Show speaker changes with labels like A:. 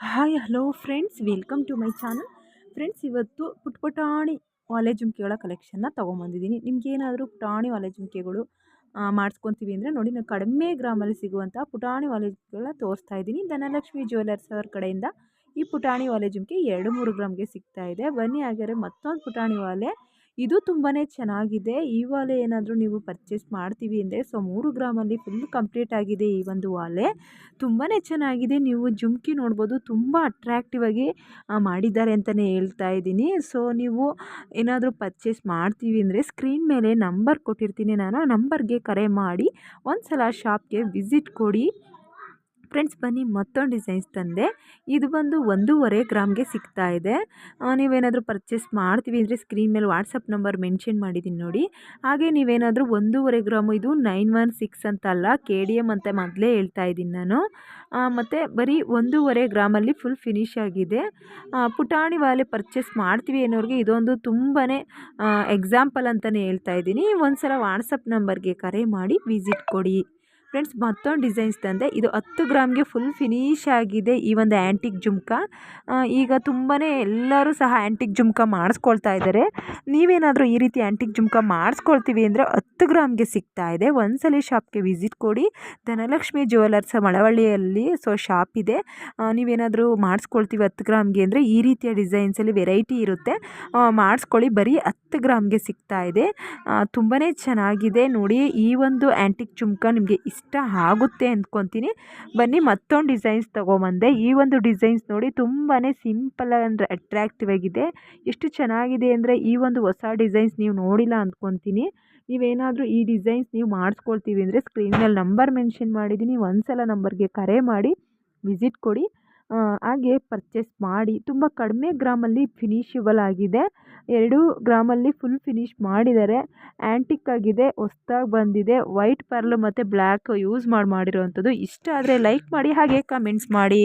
A: Hi hello friends welcome to my channel friends ಇವತ್ತು ಪುಟ್ ಪುಟಾಣಿ ಒಲೆ ಜುಮ್ಕೆಗಳ ಕಲೆಕ್ಷನ್ನ ತೊಗೊಂಬಂದಿದ್ದೀನಿ. ನಿಮಗೇನಾದರೂ ಪುಟಾಣಿ ಒಲೆ ಜುಮ್ಕೆಗಳು ಮಾಡಿಸ್ಕೊತೀವಿ ಅಂದರೆ ನೋಡಿ, ನಾನು ಕಡಿಮೆ ಗ್ರಾಮಲ್ಲಿ ಸಿಗುವಂಥ ಪುಟಾಣಿ ಒಲೆ ತೋರಿಸ್ತಾ ಇದ್ದೀನಿ. ಧನಲಕ್ಷ್ಮಿ ಜ್ಯುವೆಲರ್ಸ್ ಅವ್ರ ಕಡೆಯಿಂದ ಈ ಪುಟಾಣಿ ಒಲೆ ಜುಮ್ಕೆ ಎರಡು ಮೂರು ಗ್ರಾಮ್ಗೆ ಸಿಗ್ತಾ ಇದೆ. ಬನ್ನಿ ಹಾಗಾದ್ರೆ ಮತ್ತೊಂದು ಪುಟಾಣಿ ಒಲೆ ಇದು ತುಂಬಾ ಚೆನ್ನಾಗಿದೆ. ಈ ವಾಲೆ ಏನಾದರೂ ನೀವು ಪರ್ಚೇಸ್ ಮಾಡ್ತೀವಿ ಅಂದರೆ ಸೊ, ಮೂರು ಗ್ರಾಮಲ್ಲಿ ಫುಲ್ ಕಂಪ್ಲೀಟ್ ಆಗಿದೆ ಈ ಒಂದು ವಾಲೆ ತುಂಬಾ ಚೆನ್ನಾಗಿದೆ. ನೀವು ಜುಮ್ಕಿ ನೋಡ್ಬೋದು. ತುಂಬ ಅಟ್ರ್ಯಾಕ್ಟಿವ್ ಆಗಿ ಮಾಡಿದ್ದಾರೆ ಅಂತಲೇ ಹೇಳ್ತಾ ಇದ್ದೀನಿ. ಸೊ, ನೀವು ಏನಾದರೂ ಪರ್ಚೇಸ್ ಮಾಡ್ತೀವಿ ಅಂದರೆ ಸ್ಕ್ರೀನ್ ಮೇಲೆ ನಂಬರ್ ಕೊಟ್ಟಿರ್ತೀನಿ. ನಾನು ಆ ನಂಬರ್ಗೆ ಕರೆ ಮಾಡಿ ಒಂದು ಸಲ ಶಾಪ್ಗೆ ವಿಸಿಟ್ ಕೊಡಿ. ಫ್ರೆಂಡ್ಸ್ ಬನ್ನಿ, ಮತ್ತೊಂದು ಡಿಸೈನ್ಸ್ ತಂದೆ. ಇದು ಬಂದು ಒಂದೂವರೆ ಗ್ರಾಮ್ಗೆ ಸಿಗ್ತಾ ಇದೆ. ನೀವೇನಾದರೂ ಪರ್ಚೇಸ್ ಮಾಡ್ತೀವಿ ಅಂದರೆ ಸ್ಕ್ರೀನ್ ಮೇಲೆ ವಾಟ್ಸಪ್ ನಂಬರ್ ಮೆನ್ಷನ್ ಮಾಡಿದ್ದೀನಿ ನೋಡಿ. ಹಾಗೆ ನೀವೇನಾದರೂ ಒಂದೂವರೆ ಗ್ರಾಮು, ಇದು ನೈನ್ ಒನ್ ಸಿಕ್ಸ್ ಅಂತ ಅಲ್ಲ ಕೆ ಡಿ ಎಂ ಅಂತ ಮೊದಲೇ ಹೇಳ್ತಾ ಇದ್ದೀನಿ ನಾನು. ಮತ್ತು ಬರೀ ಒಂದೂವರೆ ಗ್ರಾಮಲ್ಲಿ ಫುಲ್ ಫಿನಿಶ್ ಆಗಿದೆ. ಪುಟಾಣಿ ವಾಲೆ ಪರ್ಚೇಸ್ ಮಾಡ್ತೀವಿ ಅನ್ನೋರಿಗೆ ಇದೊಂದು ತುಂಬಾ ಎಕ್ಸಾಂಪಲ್ ಅಂತಲೇ ಹೇಳ್ತಾ ಇದ್ದೀನಿ. ಒಂದು ಸಲ ವಾಟ್ಸಪ್ ನಂಬರ್ಗೆ ಕರೆ ಮಾಡಿ ವಿಸಿಟ್ ಕೊಡಿ. ಫ್ರೆಂಡ್ಸ್, ಮತ್ತೊಂದು ಡಿಸೈನ್ಸ್ ತಂದೆ. ಇದು ಹತ್ತು ಗ್ರಾಮ್ಗೆ ಫುಲ್ ಫಿನಿಶ್ ಆಗಿದೆ ಈ ಒಂದು ಆ್ಯಂಟಿಕ್ ಜುಮ್ಕ. ಈಗ ತುಂಬಾ ಎಲ್ಲರೂ ಸಹ ಆ್ಯಂಟಿಕ್ ಜುಮ್ಕ ಮಾಡಿಸ್ಕೊಳ್ತಾ ಇದ್ದಾರೆ. ನೀವೇನಾದರೂ ಈ ರೀತಿ ಆ್ಯಂಟಿಕ್ ಜುಮ್ಕ ಮಾಡಿಸ್ಕೊಳ್ತೀವಿ ಅಂದರೆ ಹತ್ತು ಗ್ರಾಮ್ಗೆ ಸಿಗ್ತಾ ಇದೆ. ಒಂದ್ಸಲಿ ಶಾಪ್ಗೆ ವಿಸಿಟ್ ಕೊಡಿ. ಧನಲಕ್ಷ್ಮಿ ಜ್ಯುವೆಲರ್ಸ್ ಮಳವಳ್ಳಿಯಲ್ಲಿ ಸೊ ಶಾಪ್ ಇದೆ. ನೀವೇನಾದರೂ ಮಾಡಿಸ್ಕೊಳ್ತೀವಿ ಹತ್ತು ಗ್ರಾಮ್ಗೆ ಅಂದರೆ ಈ ರೀತಿಯ ಡಿಸೈನ್ಸಲ್ಲಿ ವೆರೈಟಿ ಇರುತ್ತೆ. ಮಾಡಿಸ್ಕೊಳ್ಳಿ. ಬರೀ ಹತ್ತು ಗ್ರಾಮ್ಗೆ ಸಿಗ್ತಾ ಇದೆ. ತುಂಬಾ ಚೆನ್ನಾಗಿದೆ. ನೋಡಿ ಈ ಒಂದು ಆ್ಯಂಟಿಕ್ ಜುಮ್ಕ ನಿಮಗೆ ಇಷ್ಟ ಇಷ್ಟ ಆಗುತ್ತೆ ಅಂದ್ಕೊತೀನಿ ಬನ್ನಿ ಮತ್ತೊಂದು ಡಿಸೈನ್ಸ್ ತೊಗೊಂಬಂದೆ. ಈ ಒಂದು ಡಿಸೈನ್ಸ್ ನೋಡಿ ತುಂಬಾ ಸಿಂಪಲ್ ಅಂದರೆ ಅಟ್ರ್ಯಾಕ್ಟಿವ್ ಆಗಿದೆ. ಎಷ್ಟು ಚೆನ್ನಾಗಿದೆ ಅಂದರೆ ಈ ಒಂದು ಹೊಸ ಡಿಸೈನ್ಸ್ ನೀವು ನೋಡಿಲ್ಲ ಅಂದ್ಕೊತೀನಿ ನೀವೇನಾದರೂ ಈ ಡಿಸೈನ್ಸ್ ನೀವು ಮಾಡಿಸ್ಕೊಳ್ತೀವಿ ಅಂದರೆ ಸ್ಕ್ರೀನಲ್ಲಿ ನಂಬರ್ ಮೆನ್ಷನ್ ಮಾಡಿದ್ದೀನಿ. ಒಂದು ಸಲ ನಂಬರ್ಗೆ ಕರೆ ಮಾಡಿ ವಿಸಿಟ್ ಕೊಡಿ. ಹಾಗೆ ಪರ್ಚೇಸ್ ಮಾಡಿ ತುಂಬ ಕಡಿಮೆ ಗ್ರಾಮಲ್ಲಿ ಫಿನಿಷಬಲ್ ಆಗಿದೆ. ಎರಡು ಗ್ರಾಮಲ್ಲಿ ಫುಲ್ ಫಿನಿಷ್ ಮಾಡಿದ್ದಾರೆ. ಆ್ಯಂಟಿಕ್ ಆಗಿದೆ, ಹೊಸ್ದಾಗಿ ಬಂದಿದೆ ವೈಟ್ ಪರ್ಲು ಮತ್ತು ಬ್ಲ್ಯಾಕ್ ಯೂಸ್ ಮಾಡಿ ಮಾಡಿರೋವಂಥದ್ದು ಇಷ್ಟ ಆದರೆ ಲೈಕ್ ಮಾಡಿ, ಹಾಗೆ ಕಮೆಂಟ್ಸ್ ಮಾಡಿ.